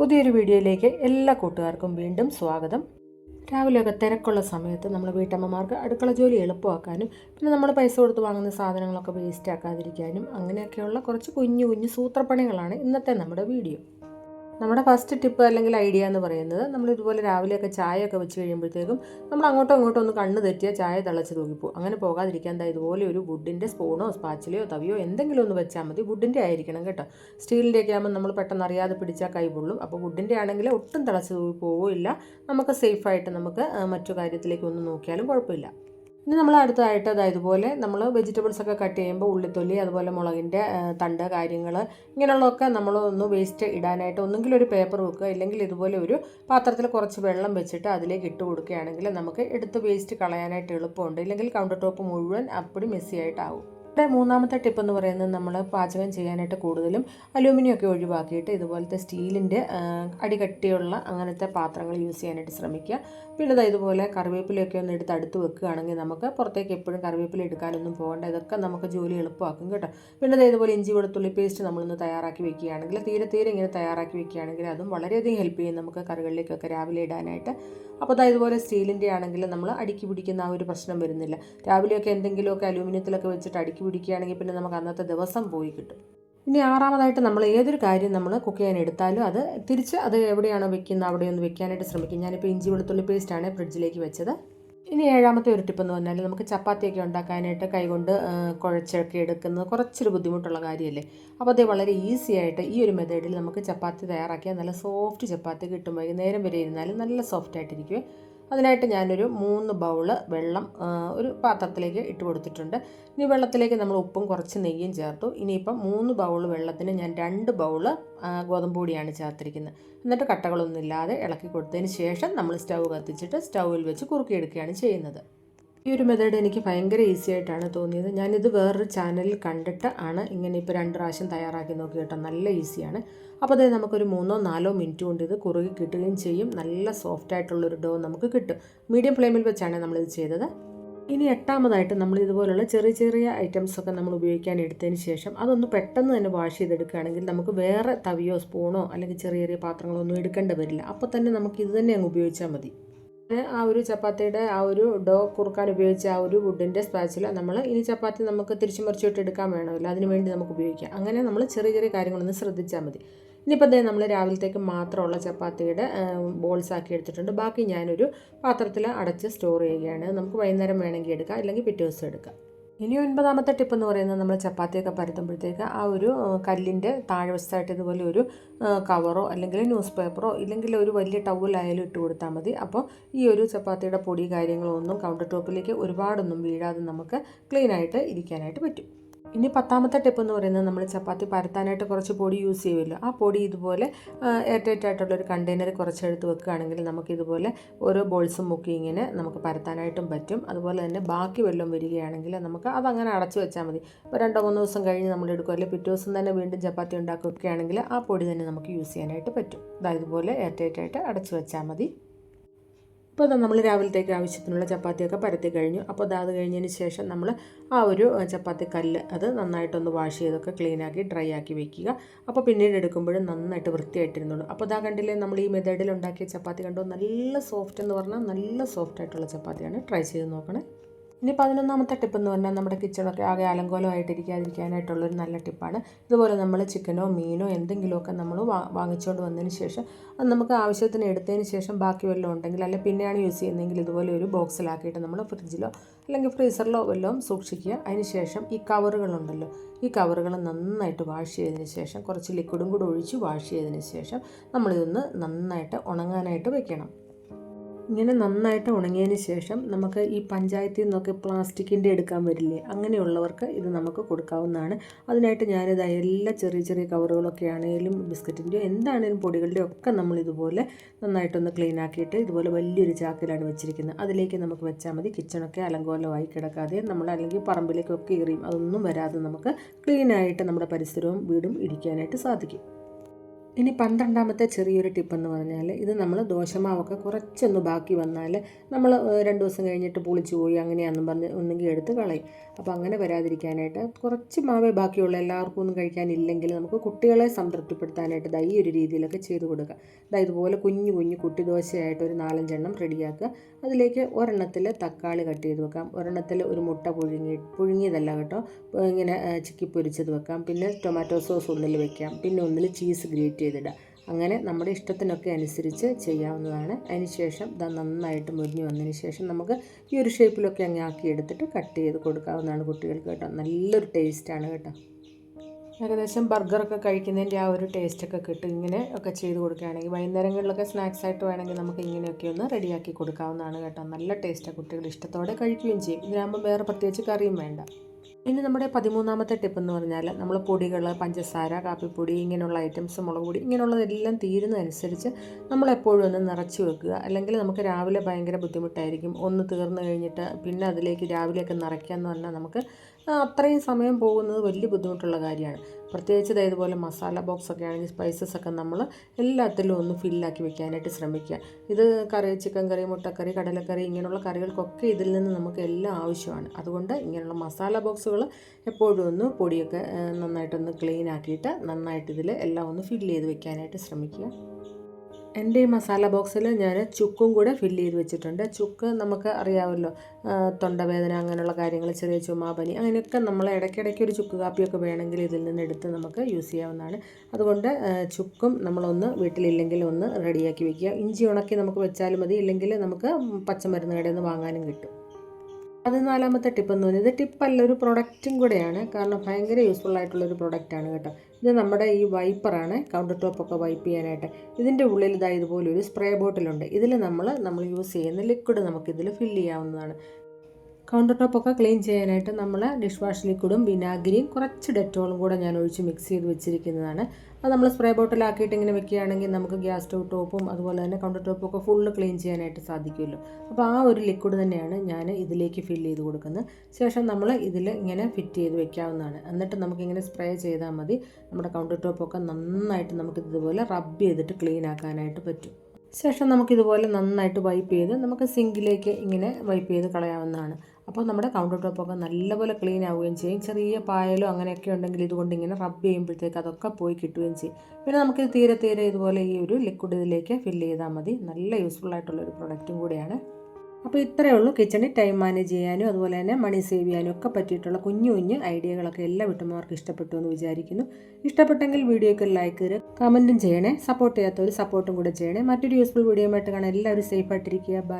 പുതിയൊരു വീഡിയോയിലേക്ക് എല്ലാ കൂട്ടുകാർക്കും വീണ്ടും സ്വാഗതം. രാവിലെയൊക്കെ തിരക്കുള്ള സമയത്ത് നമ്മൾ വീട്ടമ്മമാർക്ക് അടുക്കള ജോലി എളുപ്പമാക്കാനും പിന്നെ നമ്മൾ പൈസ കൊടുത്ത് വാങ്ങുന്ന സാധനങ്ങളൊക്കെ വേസ്റ്റ് ആക്കാതിരിക്കാനും അങ്ങനെയൊക്കെയുള്ള കുറച്ച് കുഞ്ഞു കുഞ്ഞു സൂത്രപ്പണികളാണ് ഇന്നത്തെ നമ്മുടെ വീഡിയോ. നമ്മുടെ ഫസ്റ്റ് ടിപ്പ് അല്ലെങ്കിൽ ഐഡിയ എന്ന് പറയുന്നത് നമ്മൾ ഇതുപോലെ രാവിലെയൊക്കെ ചായയൊക്കെ വെച്ച് കഴിയുമ്പോഴത്തേക്കും നമ്മൾ അങ്ങോട്ടോ ഇങ്ങോട്ടോ ഒന്ന് കണ്ണ് തെറ്റിയാൽ ചായ തിളച്ച് തൂക്കിപ്പോകും അങ്ങനെ പോകാതിരിക്കാൻ എന്താ ഇതുപോലെ ഒരു വുഡിന്റെ സ്പൂണോ സ്പാച്ചിലയോ തവിയോ എന്തെങ്കിലും ഒന്ന് വെച്ചാൽ മതി. വുഡിന്റെ ആയിരിക്കണം കേട്ടോ. സ്റ്റീലിന്റെ ഒക്കെ ആകുമ്പോൾ നമ്മൾ പെട്ടെന്ന് അറിയാതെ പിടിച്ചാൽ കൈ പൊള്ളും. അപ്പോൾ വുഡിന്റെ ആണെങ്കിൽ ഒട്ടും തിളച്ച് തൂക്കി പോവില്ല നമുക്ക് സേഫായിട്ട് നമുക്ക് മറ്റു കാര്യത്തിലേക്ക് ഒന്ന് നോക്കിയാലും കുഴപ്പമില്ല. ഇനി നമ്മൾ അടുത്തതായിട്ട് അതായത് ഇതുപോലെ നമ്മൾ വെജിറ്റബിൾസ് ഒക്കെ കട്ട് ചെയ്യുമ്പോൾ ഉള്ളിത്തൊലി അതുപോലെ മുളകിന്റെ തണ്ട് കാര്യങ്ങൾ ഇങ്ങനെയുള്ളതൊക്കെ നമ്മൾ ഒന്ന് വേസ്റ്റ് ഇടാനായിട്ട് ഒന്നുകിൽ ഒരു പേപ്പർ വെക്കുക ഇല്ലെങ്കിൽ ഇതുപോലെ ഒരു പാത്രത്തിൽ കുറച്ച് വെള്ളം വെച്ചിട്ട് അതിലേക്ക് ഇട്ട് കൊടുക്കുകയാണെങ്കിൽ നമുക്ക് എടുത്ത് വേസ്റ്റ് കളയാനായിട്ട് എളുപ്പമുണ്ട്. ഇല്ലെങ്കിൽ കൗണ്ടർ ടോപ്പ് മുഴുവൻ അപ്പടി മെസ്സി ആയിട്ടാവും. ഇവിടെ മൂന്നാമത്തെ ടിപ്പ് എന്ന് പറയുന്നത് നമ്മൾ പാചകം ചെയ്യാനായിട്ട് കൂടുതലും അലൂമിനിയം ഒക്കെ ഒഴിവാക്കിയിട്ട് ഇതുപോലത്തെ സ്റ്റീലിന്റെ അടികട്ടിയുള്ള അങ്ങനത്തെ പാത്രങ്ങൾ യൂസ് ചെയ്യാനായിട്ട് ശ്രമിക്കുക. പിന്നെ ഇതുപോലെ കറിവേപ്പിലയൊക്കെ ഒന്ന് എടുത്ത് അടുത്ത് വെക്കുകയാണെങ്കിൽ നമുക്ക് പുറത്തേക്ക് എപ്പോഴും കറിവേപ്പില എടുക്കാനൊന്നും പോകേണ്ട. ഇതൊക്കെ നമുക്ക് ജോലി എളുപ്പമാക്കും കേട്ടോ. പിന്നെ ഇതുപോലെ ഇഞ്ചി വെളുത്തുള്ളി പേസ്റ്റ് നമ്മളൊന്ന് തയ്യാറാക്കി വെക്കുകയാണെങ്കിൽ തീരെ തീരെ ഇങ്ങനെ തയ്യാറാക്കി വെക്കുകയാണെങ്കിൽ അതും വളരെയധികം ഹെൽപ്പ് ചെയ്യും നമുക്ക് കറികളിലേക്കൊക്കെ രാവിലെ ഇടാനായിട്ട്. അപ്പോൾ അതായത് ഇതുപോലെ സ്റ്റീലിന്റെ ആണെങ്കിൽ നമ്മൾ അടുക്കി പിടിക്കുന്ന ആ ഒരു പ്രശ്നം വരുന്നില്ല. രാവിലെയൊക്കെ എന്തെങ്കിലുമൊക്കെ അലൂമിനിയത്തിലൊക്കെ വെച്ചിട്ട് അടുക്കി പിടിക്കുകയാണെങ്കിൽ പിന്നെ നമുക്ക് അന്നത്തെ ദിവസം പോയി കിട്ടും. ഇനി ആറാമതായിട്ട് നമ്മൾ ഏതൊരു കാര്യം നമ്മൾ കുക്ക് ചെയ്യാൻ എടുത്താലും അത് തിരിച്ച് അത് എവിടെയാണോ വെക്കുന്നത് അവിടെ ഒന്ന് വെക്കാനായിട്ട് ശ്രമിക്കും. ഞാനിപ്പോൾ ഇഞ്ചി വെളുത്തുള്ളി പേസ്റ്റാണ് ഫ്രിഡ്ജിലേക്ക് വെച്ചത്. ഇനി ഏഴാമത്തെ ഒരു ടിപ്പ് എന്ന് പറഞ്ഞാൽ നമുക്ക് ചപ്പാത്തിയൊക്കെ ഉണ്ടാക്കാനായിട്ട് കൈകൊണ്ട് കുഴച്ചൊക്കെ എടുക്കുന്നത് കുറച്ചൊരു ബുദ്ധിമുട്ടുള്ള കാര്യമല്ലേ? അപ്പോൾ അത് വളരെ ഈസി ആയിട്ട് ഈ ഒരു മെത്തേഡിൽ നമുക്ക് ചപ്പാത്തി തയ്യാറാക്കിയാൽ നല്ല സോഫ്റ്റ് ചപ്പാത്തി കിട്ടും. വൈകുന്നേരം വരെ ഇരുന്നാലും നല്ല സോഫ്റ്റ് ആയിട്ടിരിക്കും. അതിനായിട്ട് ഞാനൊരു മൂന്ന് ബൗൾ വെള്ളം ഒരു പാത്രത്തിലേക്ക് ഇട്ട് കൊടുത്തിട്ടുണ്ട്. ഇനി വെള്ളത്തിലേക്ക് നമ്മൾ ഉപ്പും കുറച്ച് നെയ്യും ചേർത്തു. ഇനിയിപ്പം മൂന്ന് ബൗൾ വെള്ളത്തിന് ഞാൻ രണ്ട് ബൗൾ ഗോതമ്പ് പൊടിയാണ് ചേർത്തിരിക്കുന്നത്. എന്നിട്ട് കട്ടകളൊന്നും ഇല്ലാതെ ഇളക്കി കൊടുത്തതിന് ശേഷം നമ്മൾ സ്റ്റൗ കത്തിച്ചിട്ട് സ്റ്റൗവിൽ വെച്ച് കുറുക്കിയെടുക്കുകയാണ് ചെയ്യുന്നത്. ഈ ഒരു മെത്തേഡ് എനിക്ക് ഭയങ്കര ഈസി ആയിട്ടാണ് തോന്നിയത്. ഞാനിത് വേറൊരു ചാനലിൽ കണ്ടിട്ട് ആണ് ഇങ്ങനെ ഇപ്പോൾ രണ്ട് പ്രാവശ്യം തയ്യാറാക്കി നോക്കി കേട്ടോ. നല്ല ഈസിയാണ് അപ്പോൾ അതേ നമുക്കൊരു മൂന്നോ നാലോ മിനിറ്റ് കൊണ്ട് ഇത് കുറുകി കിട്ടുകയും ചെയ്യും. നല്ല സോഫ്റ്റ് ആയിട്ടുള്ളൊരു ഡോ നമുക്ക് കിട്ടും. മീഡിയം ഫ്ലെയിമിൽ വെച്ചാണ് നമ്മളിത് ചെയ്തത്. ഇനി എട്ടാമതായിട്ട് നമ്മൾ ഇതുപോലുള്ള ചെറിയ ചെറിയ ഐറ്റംസ് ഒക്കെ നമ്മൾ ഉപയോഗിക്കാൻ എടുത്തതിന് ശേഷം അതൊന്ന് പെട്ടെന്ന് തന്നെ വാഷ് ചെയ്തെടുക്കുകയാണെങ്കിൽ നമുക്ക് വേറെ തവിയോ സ്പൂണോ അല്ലെങ്കിൽ ചെറിയ ചെറിയ പാത്രങ്ങളോ ഒന്നും എടുക്കേണ്ടി വരില്ല. അപ്പോൾ തന്നെ നമുക്ക് ഇത് തന്നെ അങ്ങ് ഉപയോഗിച്ചാൽ മതി. ആ ഒരു ചപ്പാത്തിയുടെ ആ ഒരു ഡോ കുറുക്കാൻ ഉപയോഗിച്ച ആ ഒരു വുഡിന്റെ സ്പാച്ചില നമ്മൾ ഇനി ചപ്പാത്തി നമുക്ക് തിരിച്ചു മറിച്ചിട്ട് എടുക്കാൻ വേണമല്ലോ. അതിന് വേണ്ടി നമുക്ക് ഉപയോഗിക്കാം. അങ്ങനെ നമ്മൾ ചെറിയ ചെറിയ കാര്യങ്ങളൊന്ന് ശ്രദ്ധിച്ചാൽ മതി. ഇനിയിപ്പോൾ അതേ നമ്മൾ രാവിലത്തേക്ക് മാത്രമുള്ള ചപ്പാത്തിയുടെ ബോൾസ് ആക്കി എടുത്തിട്ടുണ്ട്. ബാക്കി ഞാനൊരു പാത്രത്തിൽ അടച്ച് സ്റ്റോർ ചെയ്യുകയാണ്. നമുക്ക് വൈകുന്നേരം വേണമെങ്കിൽ എടുക്കാം. അല്ലെങ്കിൽ പിറ്റേ ദിവസം എടുക്കാം. ഇനി ഒൻപതാമത്തെ ടിപ്പ് എന്ന് പറയുന്നത് നമ്മൾ ചപ്പാത്തിയൊക്കെ പരത്തുമ്പോഴത്തേക്ക് ആ ഒരു കല്ലിന്റെ താഴ്വശത്തായിട്ട് ഇതുപോലെ ഒരു കവറോ അല്ലെങ്കിൽ ന്യൂസ് പേപ്പറോ ഇല്ലെങ്കിൽ ഒരു വലിയ ടവലായാലും ഇട്ട് കൊടുത്താൽ മതി. അപ്പോൾ ഈ ഒരു ചപ്പാത്തിയുടെ പൊടി കാര്യങ്ങളോ ഒന്നും കൗണ്ടർ ടോപ്പിലേക്ക് ഒരുപാടൊന്നും വീഴാതെ നമുക്ക് ക്ലീനായിട്ട് ഇരിക്കാനായിട്ട് പറ്റും. ഇനി പത്താമത്തെ ടിപ്പ് എന്ന് പറയുന്നത് നമ്മൾ ചപ്പാത്തി പരത്താനായിട്ട് കുറച്ച് പൊടി യൂസ് ചെയ്യുമല്ലോ. ആ പൊടി ഇതുപോലെ എയർടൈറ്റ് ആയിട്ടുള്ള ഒരു കണ്ടെയ്നർ കുറച്ചെടുത്ത് വെക്കുകയാണെങ്കിൽ നമുക്ക് ഇതുപോലെ ഓരോ ബോൾസും മുക്കി ഇങ്ങനെ നമുക്ക് പരത്താനായിട്ടും പറ്റും. അതുപോലെ തന്നെ ബാക്കി വെള്ളം വരികയാണെങ്കിൽ നമുക്ക് അതങ്ങനെ അടച്ചു വെച്ചാൽ മതി. ഇപ്പോൾ രണ്ടോ മൂന്നോ ദിവസം കഴിഞ്ഞ് നമ്മൾ എടുക്കും. അല്ലെങ്കിൽ പിറ്റേ ദിവസം തന്നെ വീണ്ടും ചപ്പാത്തി ഉണ്ടാക്കുകയാണെങ്കിൽ ആ പൊടി തന്നെ നമുക്ക് യൂസ് ചെയ്യാനായിട്ട് പറ്റും. അതായത് ഇതുപോലെ എയർടൈറ്റ് ആയിട്ട് അടച്ചു വെച്ചാൽ മതി. ഇപ്പോൾ ഇതാ നമ്മൾ രാവിലത്തേക്ക് ആവശ്യത്തിനുള്ള ചപ്പാത്തിയൊക്കെ പരത്തി കഴിഞ്ഞു. അപ്പോൾ അത് അത് കഴിഞ്ഞതിന് ശേഷം നമ്മൾ ആ ഒരു ചപ്പാത്തി കല്ല് അത് നന്നായിട്ടൊന്ന് വാഷ് ചെയ്തൊക്കെ ക്ലീൻ ആക്കി ഡ്രൈ ആക്കി വെക്കുക. അപ്പോൾ പിന്നീട് എടുക്കുമ്പോഴും നന്നായിട്ട് വൃത്തിയായിട്ടിരുന്നുള്ളൂ അപ്പോൾ ഇതാ കണ്ടില്ലേ നമ്മൾ ഈ മെത്തേഡിൽ ഉണ്ടാക്കിയ ചപ്പാത്തി കണ്ടോ? നല്ല സോഫ്റ്റ് എന്ന് പറഞ്ഞാൽ നല്ല സോഫ്റ്റ് ആയിട്ടുള്ള ചപ്പാത്തിയാണ്. ട്രൈ ചെയ്ത് നോക്കണേ. ഇനി പതിനൊന്നാമത്തെ ടിപ്പ് എന്ന് പറഞ്ഞാൽ നമ്മുടെ കിച്ചണൊക്കെ ആകെ അലങ്കോലമായിട്ടിരിക്കാതിരിക്കാനായിട്ടുള്ളൊരു നല്ല ടിപ്പാണ് ഇതുപോലെ നമ്മൾ ചിക്കനോ മീനോ എന്തെങ്കിലുമൊക്കെ നമ്മൾ വാങ്ങിച്ചുകൊണ്ട് വന്നതിന് ശേഷം അത് നമുക്ക് ആവശ്യത്തിന് എടുത്തതിന് ശേഷം ബാക്കി വല്ലതും ഉണ്ടെങ്കിൽ അല്ലെങ്കിൽ പിന്നെയാണ് യൂസ് ചെയ്യുന്നതെങ്കിൽ ഇതുപോലെ ഒരു ബോക്സിലാക്കിയിട്ട് നമ്മൾ ഫ്രിഡ്ജിലോ അല്ലെങ്കിൽ ഫ്രീസറിലോ വല്ലതും സൂക്ഷിക്കുക. അതിന് ശേഷം ഈ കവറുകളുണ്ടല്ലോ ഈ കവറുകൾ നന്നായിട്ട് വാഷ് ചെയ്തതിന് ശേഷം കുറച്ച് ലിക്വിഡും കൂടി ഒഴിച്ച് വാഷ് ചെയ്തതിന് ശേഷം നമ്മളിതൊന്ന് നന്നായിട്ട് ഉണങ്ങാനായിട്ട് വെക്കണം. ഇങ്ങനെ നന്നായിട്ട് ഉണങ്ങിയതിന് ശേഷം നമുക്ക് ഈ പഞ്ചായത്തിൽ നിന്നൊക്കെ പ്ലാസ്റ്റിക്കിന്റെ എടുക്കാൻ വരില്ലേ അങ്ങനെയുള്ളവർക്ക് ഇത് നമുക്ക് കൊടുക്കാവുന്നതാണ്. അതിനായിട്ട് ഞാനിത് എല്ലാ ചെറിയ ചെറിയ കവറുകളൊക്കെ ആണെങ്കിലും ബിസ്ക്കറ്റിന്റെയോ എന്താണേലും പൊടികളുടെയോ ഒക്കെ നമ്മൾ ഇതുപോലെ നന്നായിട്ടൊന്ന് ക്ലീൻ ആക്കിയിട്ട് ഇതുപോലെ വലിയൊരു ചാക്കിലാണ് വെച്ചിരിക്കുന്നത്. അതിലേക്ക് നമുക്ക് വെച്ചാൽ മതി. കിച്ചണൊക്കെ അലങ്കോലമായി കിടക്കാതെ നമ്മൾ അല്ലെങ്കിൽ പറമ്പിലേക്കൊക്കെ എറിയും. അതൊന്നും വരാതെ നമുക്ക് ക്ലീനായിട്ട് നമ്മുടെ പരിസരവും വീടും ഇരിക്കാനായിട്ട് സാധിക്കും. ഇനി പന്ത്രണ്ടാമത്തെ ചെറിയൊരു ടിപ്പെന്ന് പറഞ്ഞാൽ ഇത് നമ്മൾ ദോശമാവൊക്കെ കുറച്ചൊന്ന് ബാക്കി വന്നാൽ നമ്മൾ രണ്ട് ദിവസം കഴിഞ്ഞിട്ട് പൊളിച്ചു പോയി അങ്ങനെയാണെന്നും പറഞ്ഞ് ഒന്നെങ്കിൽ എടുത്ത് കളയും. അപ്പോൾ അങ്ങനെ വരാതിരിക്കാനായിട്ട് കുറച്ച് മാവേ ബാക്കിയുള്ള. എല്ലാവർക്കും ഒന്നും കഴിക്കാനില്ലെങ്കിൽ നമുക്ക് കുട്ടികളെ സംതൃപ്തിപ്പെടുത്താനായിട്ട് ഈ ഒരു രീതിയിലൊക്കെ ചെയ്തു കൊടുക്കുക ദാ ഇതുപോലെ കുഞ്ഞു കുഞ്ഞു കുട്ടി ദോശയായിട്ട് ഒരു നാലഞ്ചെണ്ണം റെഡിയാക്കുക അതിലേക്ക് ഒരെണ്ണത്തിൽ തക്കാളി കട്ട് ചെയ്ത് വെക്കാം. ഒരെണ്ണത്തിൽ ഒരു മുട്ട പുഴുങ്ങി പുഴുങ്ങിയതല്ല കേട്ടോ. ഇങ്ങനെ ചിക്കി പൊരിച്ചത് വെക്കാം. പിന്നെ ടൊമാറ്റോ സോസ് ഒന്നിൽ വെക്കാം. പിന്നെ ഒന്നിൽ ചീസ് ഗ്രേറ്റ് ചെയ്തിടാം അങ്ങനെ നമ്മുടെ ഇഷ്ടത്തിനൊക്കെ അനുസരിച്ച് ചെയ്യാവുന്നതാണ്. അതിനുശേഷം ഇത് നന്നായിട്ട് മുരിഞ്ഞ് വന്നതിന് ശേഷം നമുക്ക് ഈ ഒരു ഷേപ്പിലൊക്കെ അങ്ങ് ആക്കി എടുത്തിട്ട് കട്ട് ചെയ്ത് കൊടുക്കാവുന്നതാണ് കുട്ടികൾക്ക് കേട്ടോ. നല്ലൊരു ടേസ്റ്റാണ് കേട്ടോ. ഏകദേശം ബർഗറൊക്കെ കഴിക്കുന്നതിന്റെ ആ ഒരു ടേസ്റ്റൊക്കെ കിട്ടും. ഇങ്ങനെ ഒക്കെ ചെയ്ത് കൊടുക്കുകയാണെങ്കിൽ വൈകുന്നേരങ്ങളിലൊക്കെ സ്നാക്സ് ആയിട്ട് വേണമെങ്കിൽ നമുക്ക് ഇങ്ങനെയൊക്കെ ഒന്ന് റെഡിയാക്കി കൊടുക്കാവുന്നതാണ് കേട്ടോ. നല്ല ടേസ്റ്റാണ് കുട്ടികൾ ഇഷ്ടത്തോടെ കഴിക്കുകയും ചെയ്യും. ഇതിനാകുമ്പോൾ വേറെ പ്രത്യേകിച്ച് കറിയും വേണ്ട. ഇനി നമ്മുടെ പതിമൂന്നാമത്തെ ടിപ്പ് എന്ന് പറഞ്ഞാൽ നമ്മൾ പൊടികൾ പഞ്ചസാര കാപ്പിപ്പൊടി ഇങ്ങനെയുള്ള ഐറ്റംസ് മുളക് പൊടി ഇങ്ങനെയുള്ളതെല്ലാം തീരുന്നതനുസരിച്ച് നമ്മൾ എപ്പോഴും ഒന്ന് നിറച്ച് വെക്കുക. അല്ലെങ്കിൽ നമുക്ക് രാവിലെ ഭയങ്കര ബുദ്ധിമുട്ടായിരിക്കും. ഒന്ന് തീർന്നു കഴിഞ്ഞിട്ട് പിന്നെ അതിലേക്ക് രാവിലെയൊക്കെ നിറയ്ക്കുക എന്ന് പറഞ്ഞാൽ നമുക്ക് അത്രയും സമയം പോകുന്നത് വലിയ ബുദ്ധിമുട്ടുള്ള കാര്യമാണ്. പ്രത്യേകിച്ച് ഇതേപോലെ മസാല ബോക്സ് ഒക്കെ ആണെങ്കിൽ സ്പൈസസ് ഒക്കെ നമ്മൾ എല്ലാത്തിലും ഒന്ന് ഫില്ലാക്കി വെക്കാനായിട്ട് ശ്രമിക്കുക. ഇത് കറി ചിക്കൻ കറി മുട്ടക്കറി കടലക്കറി ഇങ്ങനെയുള്ള കറികൾക്കൊക്കെ ഇതിൽ നിന്ന് നമുക്ക് എല്ലാം ആവശ്യമാണ്. അതുകൊണ്ട് ഇങ്ങനെയുള്ള മസാല ബോക്സുകൾ എപ്പോഴും ഒന്ന് പൊടിയൊക്കെ നന്നായിട്ടൊന്ന് ക്ലീൻ ആക്കിയിട്ട് നന്നായിട്ട് ഇതിൽ എല്ലാം ഒന്ന് ഫില്ല് ചെയ്ത് വെക്കാനായിട്ട് ശ്രമിക്കുക. എന്റെ ഈ മസാല ബോക്സിൽ ഞാൻ ചുക്കും കൂടെ ഫില്ല് ചെയ്ത് വെച്ചിട്ടുണ്ട്. ചുക്ക് നമുക്ക് അറിയാമല്ലോ തൊണ്ടവേദന അങ്ങനെയുള്ള കാര്യങ്ങൾ ചെറിയ ചുമാപനി അങ്ങനെയൊക്കെ നമ്മൾ ഇടയ്ക്കിടയ്ക്ക് ഒരു ചുക്ക് കാപ്പിയൊക്കെ വേണമെങ്കിൽ ഇതിൽ നിന്ന് എടുത്ത് നമുക്ക് യൂസ് ചെയ്യാവുന്നതാണ്. അതുകൊണ്ട് ചുക്കും നമ്മളൊന്ന് വീട്ടിലില്ലെങ്കിൽ ഒന്ന് റെഡിയാക്കി വെക്കുക. ഇഞ്ചി ഉണക്കി നമുക്ക് വെച്ചാലും മതി ഇല്ലെങ്കിൽ നമുക്ക് പച്ചമരുന്ന് കടയിൽ നിന്ന് വാങ്ങാനും കിട്ടും. പതിനാലാമത്തെ ടിപ്പ് എന്ന് പറയുന്നത്. ടിപ്പല്ല ഒരു പ്രൊഡക്റ്റും കൂടെയാണ്. കാരണം ഭയങ്കര യൂസ്ഫുൾ ആയിട്ടുള്ള ആയിട്ടുള്ളൊരു പ്രൊഡക്റ്റാണ് കേട്ടോ. ഇത് നമ്മുടെ ഈ വൈപ്പറാണ് കൗണ്ടർ ടോപ്പൊക്കെ വൈപ്പ് ചെയ്യാനായിട്ട്. ഇതിന്റെ ഉള്ളിൽ ഇതാ ഒരു സ്പ്രേ ബോട്ടിലുണ്ട് ഇതിൽ നമ്മൾ നമ്മൾ യൂസ് ചെയ്യുന്ന ലിക്വിഡ് നമുക്കിതിൽ ഫില്ല് ചെയ്യാവുന്നതാണ്. കൗണ്ടർ ടോപ്പൊക്കെ ക്ലീൻ ചെയ്യാനായിട്ട് നമ്മൾ ഡിഷ് വാഷ് ലിക്വിഡും വിനാഗിരിയും കുറച്ച് ഡെറ്റോളും കൂടെ ഞാൻ ഒഴിച്ച് മിക്സ് ചെയ്ത് വെച്ചിരിക്കുന്നതാണ്. അത് നമ്മൾ സ്പ്രേ ബോട്ടിലാക്കിയിട്ട് ഇങ്ങനെ വെക്കുകയാണെങ്കിൽ നമുക്ക് ഗ്യാസ് സ്റ്റവ് ടോപ്പും അതുപോലെ തന്നെ കൗണ്ടർ ടോപ്പൊക്കെ ഫുള്ള് ക്ലീൻ ചെയ്യാനായിട്ട് സാധിക്കുമല്ലോ. അപ്പോൾ ആ ഒരു ലിക്വിഡ് തന്നെയാണ് ഞാൻ ഇതിലേക്ക് ഫില്ല് ചെയ്ത് കൊടുക്കുന്നത്. ശേഷം നമ്മൾ ഇതിൽ ഇങ്ങനെ ഫിറ്റ് ചെയ്ത് വെക്കാവുന്നതാണ്. എന്നിട്ട് നമുക്കിങ്ങനെ സ്പ്രേ ചെയ്താൽ മതി. നമ്മുടെ കൗണ്ടർ ടോപ്പൊക്കെ നന്നായിട്ട് നമുക്ക് ഇതുപോലെ റബ്ബ് ചെയ്തിട്ട് ക്ലീൻ ആക്കാനായിട്ട് പറ്റും. ശേഷം നമുക്കിതുപോലെ നന്നായിട്ട് വൈപ്പ് ചെയ്ത് നമുക്ക് സിങ്കിലേക്ക് ഇങ്ങനെ വൈപ്പ് ചെയ്ത് കളയാവുന്നതാണ്. അപ്പോൾ നമ്മുടെ കൗണ്ടർ ടോപ്പൊക്കെ നല്ലപോലെ ക്ലീൻ ആവുകയും ചെയ്യും. ചെറിയ പായലോ അങ്ങനെയൊക്കെ ഉണ്ടെങ്കിൽ ഇതുകൊണ്ട് ഇങ്ങനെ റബ്ബ് ചെയ്യുമ്പോഴത്തേക്ക് അതൊക്കെ പോയി കിട്ടുകയും ചെയ്യും. പിന്നെ നമുക്കിത് തീരെ തീരെ ഇതുപോലെ ഈ ഒരു ലിക്വിഡ് ഇതിലേക്ക് ഫില്ല് ചെയ്താൽ മതി. നല്ല യൂസ്ഫുൾ ആയിട്ടുള്ള ഒരു പ്രൊഡക്റ്റും കൂടിയാണ്. അപ്പോൾ ഇത്രയേ ഉള്ളൂ കിച്ചണിൽ ടൈം മാനേജ് ചെയ്യാനും അതുപോലെ തന്നെ മണി സേവ് ചെയ്യാനും ഒക്കെ പറ്റിയിട്ടുള്ള കുഞ്ഞു കുഞ്ഞു ഐഡിയകളൊക്കെ എല്ലാ വീട്ടമ്മമാർക്കും ഇഷ്ടപ്പെട്ടു എന്ന് വിചാരിക്കുന്നു. ഇഷ്ടപ്പെട്ടെങ്കിൽ വീഡിയോയ്ക്ക് ലൈക്ക് തരിക കമന്റും ചെയ്യണേ. സപ്പോർട്ട് ചെയ്യാത്തവർ സപ്പോർട്ടും കൂടെ ചെയ്യണേ. മറ്റൊരു യൂസ്ഫുൾ വീഡിയോ ആയിട്ട് കാണാൻ എല്ലാവരും സേഫ് ആയിട്ടിരിക്കുക. ബൈ